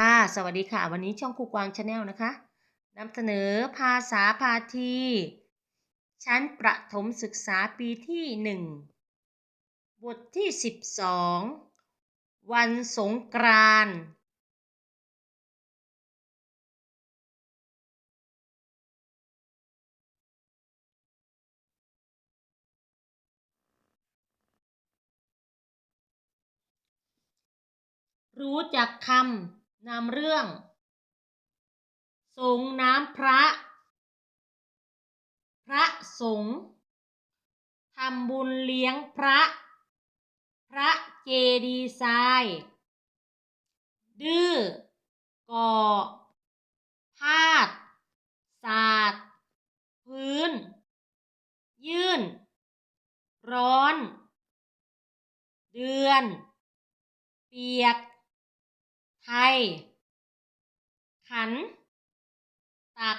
ค่ะสวัสดีค่ะ วันนี้ช่องครูกวางชาแนลนะคะนำเสนอภาษาพาที ชั้นประถมศึกษาปีที่หนึ่งบทที่สิบสองวันสงกรานรู้จักคำ นำเรื่องสงน้ำพระ พระสงฆ์ทำบุญเลี้ยงพระ พระเจดีย์ทรายดื้อก่อพาดสาดพื้น ยื่น ร้อน เดือน เปียก ไทยขัน ตัก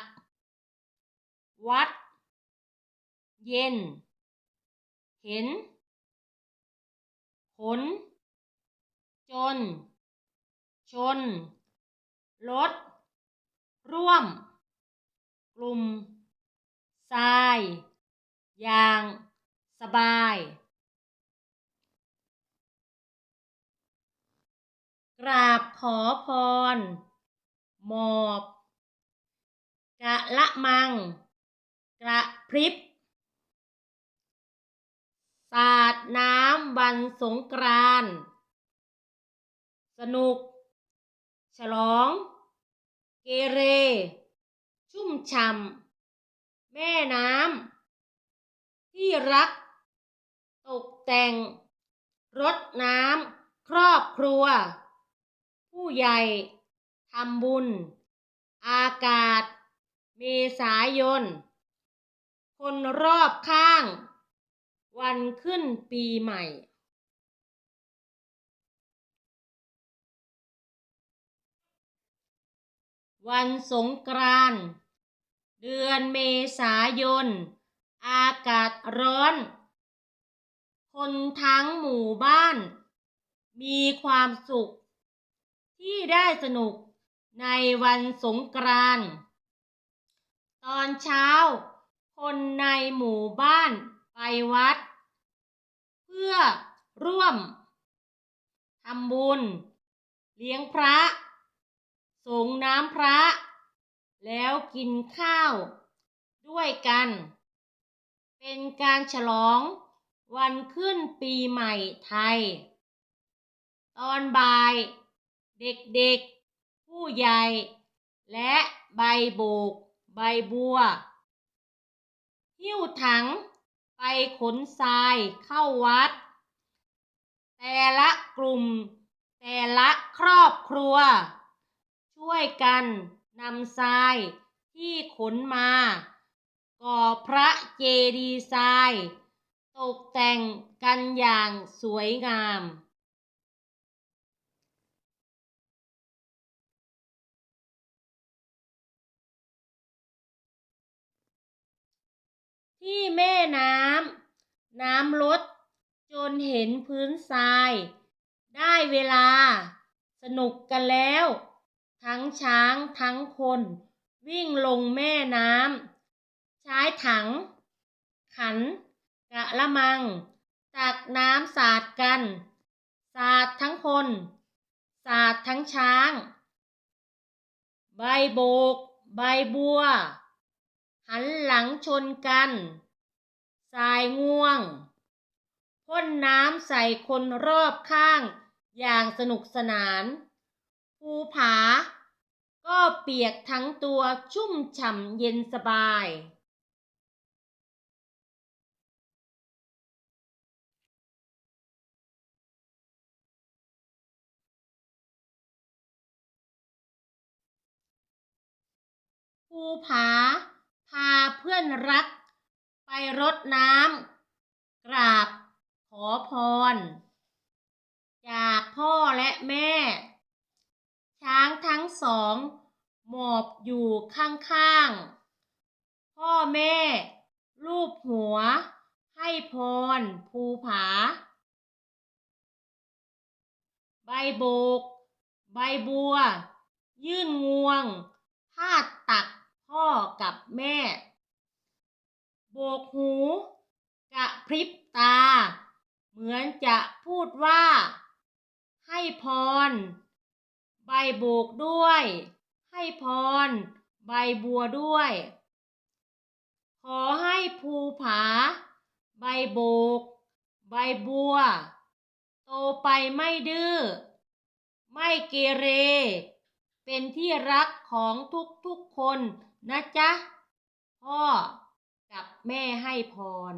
วัด เย็น เห็น ขน จน ชน ลด ร่วม กลุ่ม ทรายอย่าง สบาย กราบขอพร หมอบ กะละมัง กระพริบ สาดน้ำวันสงกรานสนุก ฉลอง เกเร ชุ่มช่ำแม่น้ำที่รัก ตกแต่งรดน้ำครอบครัว ผู้ใหญ่ทำบุญ อากาศ เมษายน คนรอบข้าง วันขึ้นปีใหม่วันสงกรานต์เดือนเมษายน อากาศร้อน คนทั้งหมู่บ้าน มีความสุข ที่ได้สนุกในวันสงกรานต์ตอนเช้า คนในหมู่บ้านไปวัด เพื่อร่วมทำบุญ เลี้ยงพระสงน้ำพระ แล้วกินข้าวด้วยกัน เป็นการฉลองวันขึ้นปีใหม่ไทย ตอนบ่าย เด็กๆ ผู้ใหญ่ และใบโบก ใบบัว หิ้วถัง ไปขนทรายเข้าวัด แต่ละกลุ่ม แต่ละครอบครัว ช่วยกันนำทรายที่ขนมา ก่อพระเจดีย์ทราย ตกแต่งกันอย่างสวยงาม ที่แม่น้ำน้ำลด จนเห็นพื้นทราย ได้เวลา สนุกกันแล้ว ทั้งช้างทั้งคน วิ่งลงแม่น้ำใช้ถัง ขัน กะละมัง ตักน้ำสาดกัน สาดทั้งคน สาดทั้งช้าง ใบโบก ใบบัวหันหลังชนกัน สายง่วง พ่นน้ำใส่คนรอบข้างอย่างสนุกสนาน ภูผา ก็เปียกทั้งตัวชุ่มฉ่ำเย็นสบาย ภูผา พาเพื่อนรัก รดน้ำกราบขอพร จากพ่อและแม่ ช้างทั้งสอง หมอบอยู่ข้างๆ พ่อแม่ ลูบหัว ให้พรภูผา ใบโบก ใบบัว ยื่นงวงพาดตักพ่อกับแม่ โบกหู กระพริบตา เหมือนจะพูดว่า ให้พร ใบโบกด้วย ให้พร ใบบัวด้วย ขอให้ภูผา ใบโบก ใบบัว โตไปไม่ดื้อ ไม่เกเร เป็นที่รักของทุกๆคนนะจ๊ะพ่อ แม่ให้พร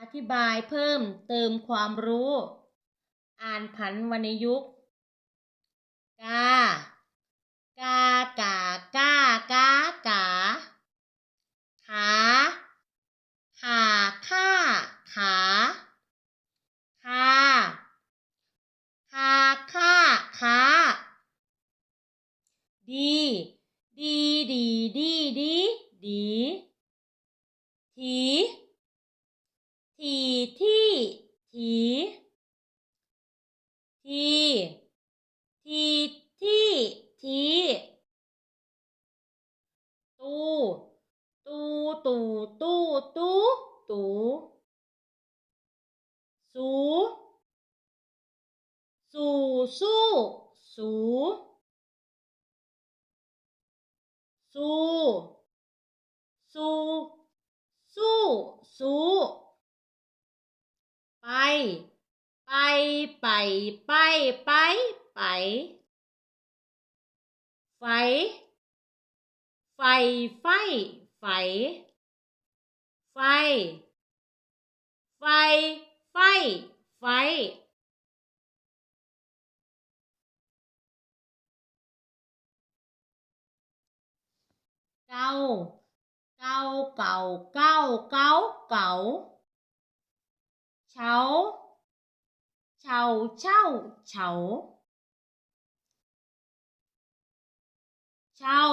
อธิบายเพิ่มเติมความรู้ อ่านผันวรรณยุกต์กา กากา D D ไปไปไปไปไปไปไฟไฟไฟไฟไฟไฟไฟไฟเกา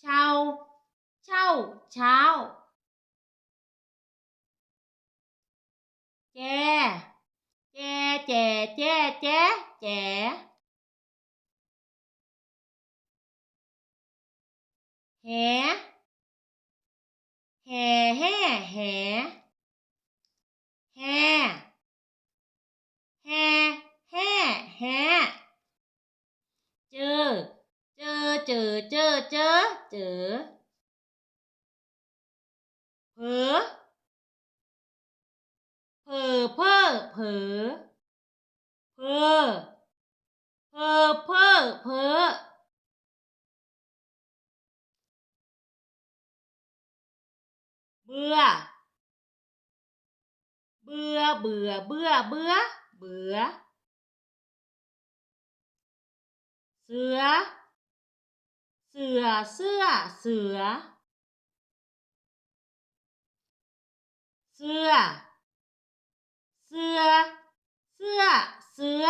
เกาเก่า แห่แห่แห่แห่แห่แห่แห่เจอ เจอเจอเจอเจอเจอเผลอเผลอเพ้อเผลอเพ้อเพ้อเพ้อเพ้อเบื่อ เบื่อเบื่อเบื่อเบื่อเบื่อ เสือ เสือเสื้อเสือ เสื้อ เสือเสื้อเสือ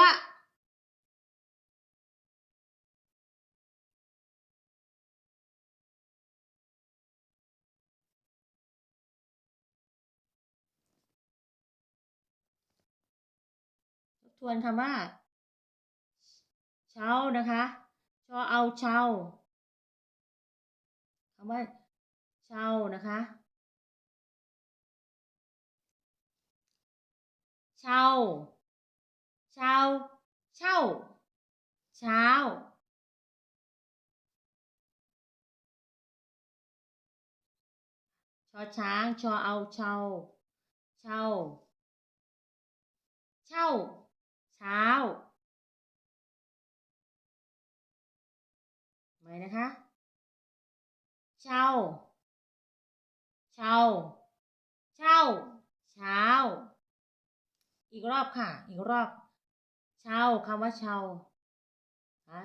ทวนคำว่าเช้านะคะชอเอาเช้าคำว่าเช้านะคะเช้าเช้าเช่าเช้าชอช้างชอเอาเช่าเช่าเช่า ช้า ไหมนะคะ เช่าเช่าเช่าเช้า อีกรอบค่ะ อีกรอบ เช่าคำว่าเช่าฮะ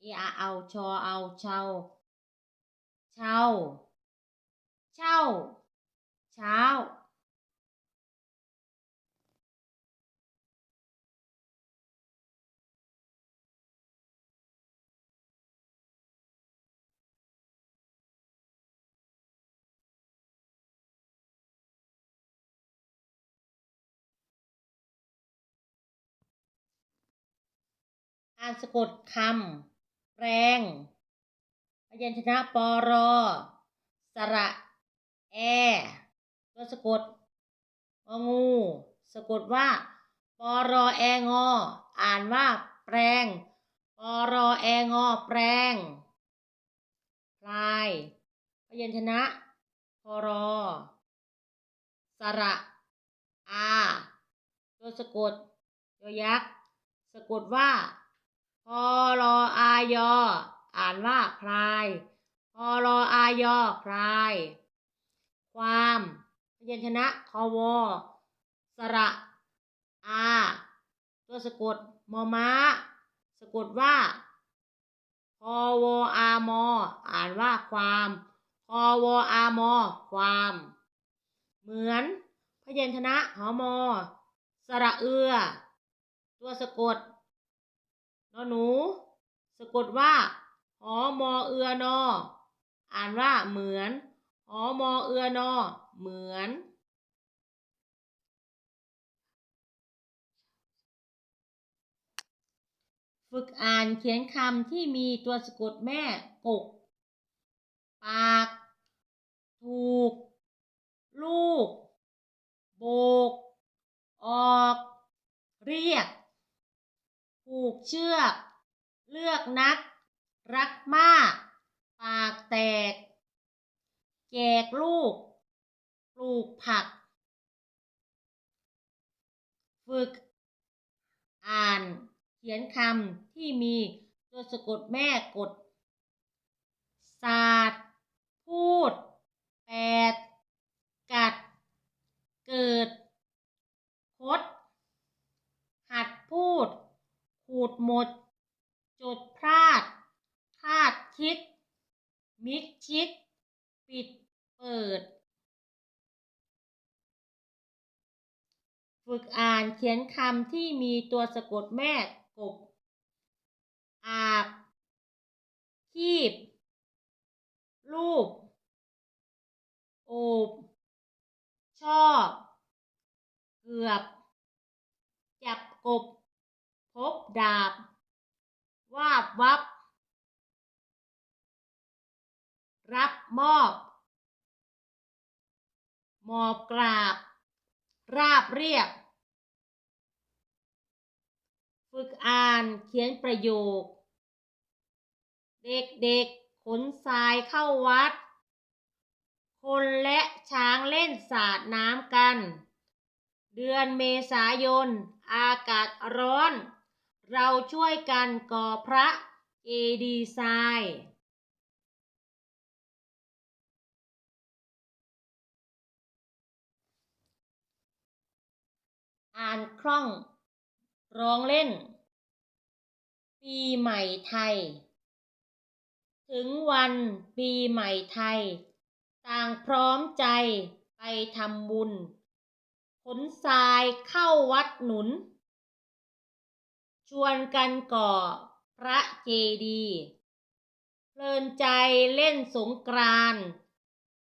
เออาเอาชอเอาเช่าเช่าเช่าเช้า อ่านสะกดคำแรงพยัญชนะปอรอ สระ แอ ตัวสะกดงองู สะกดว่าปอรอแองอ อ่านว่า แปรงปอรอแองอ แปรงพลาย พยัญชนะพอรอ สระ อา ตัวสะกดยอยักษ์ สะกดว่า พอรออายอ อ่านว่าพลายพอรออายอพลาย ความพยัญชนะคอวอสระอาตัวสะกดมอม้า สะกดว่าพอวออามอ อ่านว่าความพอวออามอ ความ เหมือนพยัญชนะหอมอ สระเอือ ตัวสะกด นอหนู สะกดว่าหอมอเอือนอ อ่านว่าเหมือนหอมอเอือนอ เหมือน ฝึกอ่านเขียนคำที่มีตัวสะกดแม่กก ปาก ถูก ลูก โบก ออก เรียก ผูกเชือก เลือกนัก รักมาก ปากแตก แจกลูก ปลูกผัก ฝึก อ่าน เขียนคำที่มีตัวสะกดแม่กด ศาสตร์พูด แปด กัด เกิด คด หัดพูด ขูดหมด จดพลาด คาดคิด มิดชิด ปิด เปิด ฝึกอ่านเขียนคำที่มีตัวสะกดแม่กบ อาบ คีบ รูป โอบ ชอบ เกือบ จับกบ บดาบ วาบวับ รับมอบ หมอบกราบ ราบเรียบ ฝึกอ่านเขียนประโยค เด็กๆขนทรายเข้าวัด คนและช้างเล่นสาดน้ำกัน เดือนเมษายนอากาศร้อน เราช่วยกันก่อพระเจดีย์ทรายอ่านคล่อง ร้องเล่น ปีใหม่ไทย ถึงวันปีใหม่ไทย ต่างพร้อมใจไปทำบุญ ขนทรายเข้าวัดหนุน วนกันก่อพระเจดีย์เพลินใจเล่นสงกราน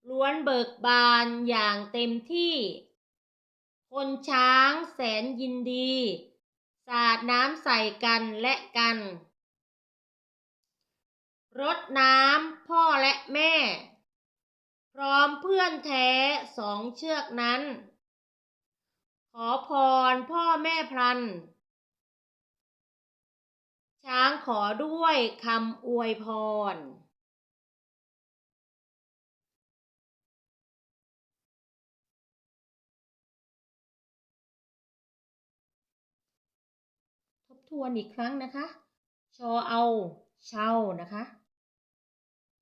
ล้วนเบิกบานอย่างเต็มที่ คนช้างแสนยินดี สาดน้ำใส่กันและกัน รดน้ำพ่อและแม่ พร้อมเพื่อนแท้สองเชือกนั้น ขอพรพ่อแม่พลัน ช้างขอด้วยคำอวยพร ทบทวนอีกครั้งนะคะ ชอเอาเช่านะคะ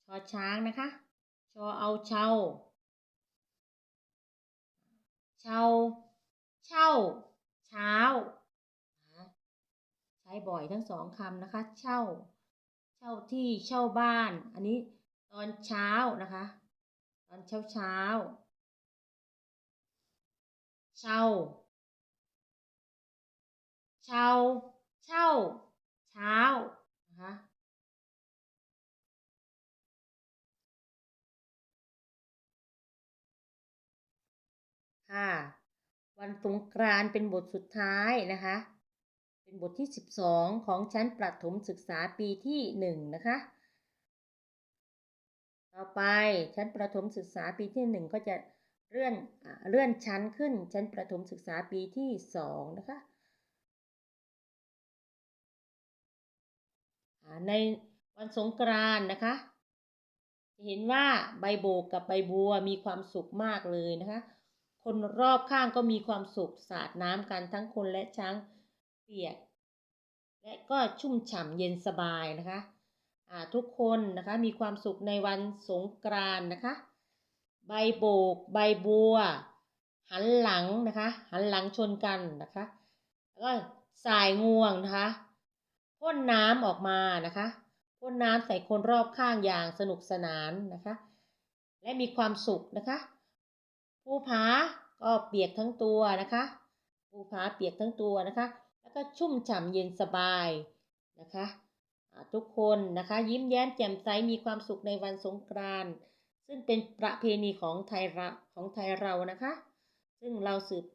ชอช้างนะคะ ชอเอาเช่าเช่าเช่า เช้า ใช้บ่อยทั้งสองคำนะคะ เช่า เช่าที่เช่าบ้าน อันนี้ตอนเช้านะคะ ตอนเช้าเช้า เช่า เช่า เช่า เช้านะคะค่ะวันสงกรานต์เป็นบทสุดท้ายนะคะ เป็นบทที่ 12 ของชั้นประถมศึกษาปีที่ 1 นะคะ ต่อไปชั้นประถมศึกษาปีที่ 1 ก็จะเลื่อนเลื่อนชั้นขึ้นชั้นประถมศึกษาปีที่ 2 นะคะ ในวันสงกรานต์นะคะจะเห็นว่าใบโบกกับใบบัวมีความสุขมากเลยนะคะ คนรอบข้างก็มีความสุขสาดน้ำกันทั้งคนและช้าง เปียก และก็ชุ่มฉ่ำเย็นสบายนะคะอ่าทุกคนนะคะมีความสุขในวันสงกรานนะคะ ใบโบก ใบบัว หันหลังนะคะ หันหลังชนกันนะคะ แล้วก็สายงวงนะคะพ่นน้ำออกมานะคะพ่นน้ำใส่คนรอบข้างอย่างสนุกสนานนะคะ และมีความสุขนะคะ ภูผาก็เปียกทั้งตัวนะคะ ภูผาเปียกทั้งตัวนะคะ ก็ชุ่มฉ่ำเย็นสบายนะคะทุกคนนะคะยิ้มแย้มแจ่มใสมีความสุขในวันสงกรานต์ซึ่งเป็นประเพณีของไทยราของไทยเรานะคะ ซึ่งเราสืบ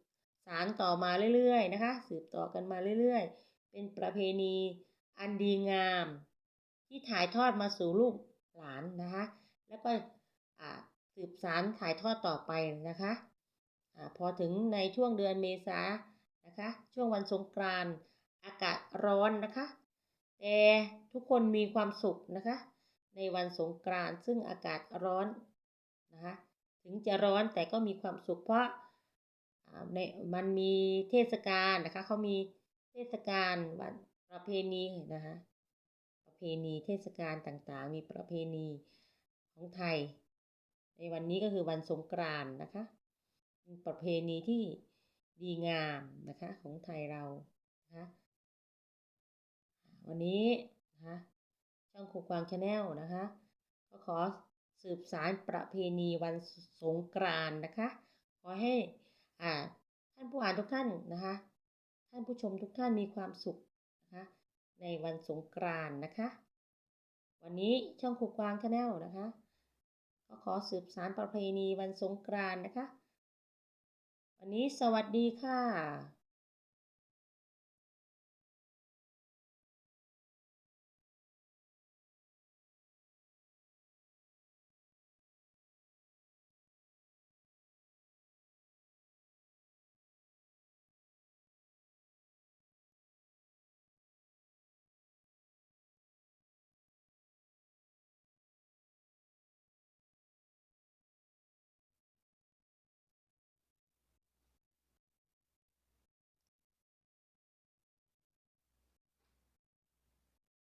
สารต่อมาเรื่อยๆนะคะ สืบต่อกันมาเรื่อยๆ เป็นประเพณีอันดีงาม ที่ถ่ายทอดมาสู่ลูกหลานนะคะ แล้วก็สืบสารถ่ายทอดต่อไปนะคะอพอถึงในช่วงเดือนเมษา นะคะ ช่วงวันสงกรานต์อากาศร้อนนะคะ แต่ทุกคนมีความสุขนะคะ ในวันสงกรานต์ซึ่งอากาศร้อนนะคะ ถึงจะร้อนแต่ก็มีความสุขเพราะในมันมีเทศกาลนะคะเขามีเทศกาลวันประเพณีนะคะประเพณีเทศกาลต่างๆ มีประเพณีของไทย ในวันนี้ก็คือวันสงกรานต์นะคะเป็นประเพณีที่ ดีงามนะคะของไทยเรานะคะวันนี้นะคะช่องครูกวางชาแนลนะคะก็ขอสืบสารประเพณีวันสงกรานต์นะคะ ขอให้อ่าท่านผู้อ่านทุกท่านนะคะ ท่านผู้ชมทุกท่านมีความสุขนะคะในวันสงกรานต์นะคะ วันนี้ช่องครูกวางชาแนลนะคะก็ขอสืบสารประเพณีวันสงกรานต์นะคะ วันนี้สวัสดีค่ะ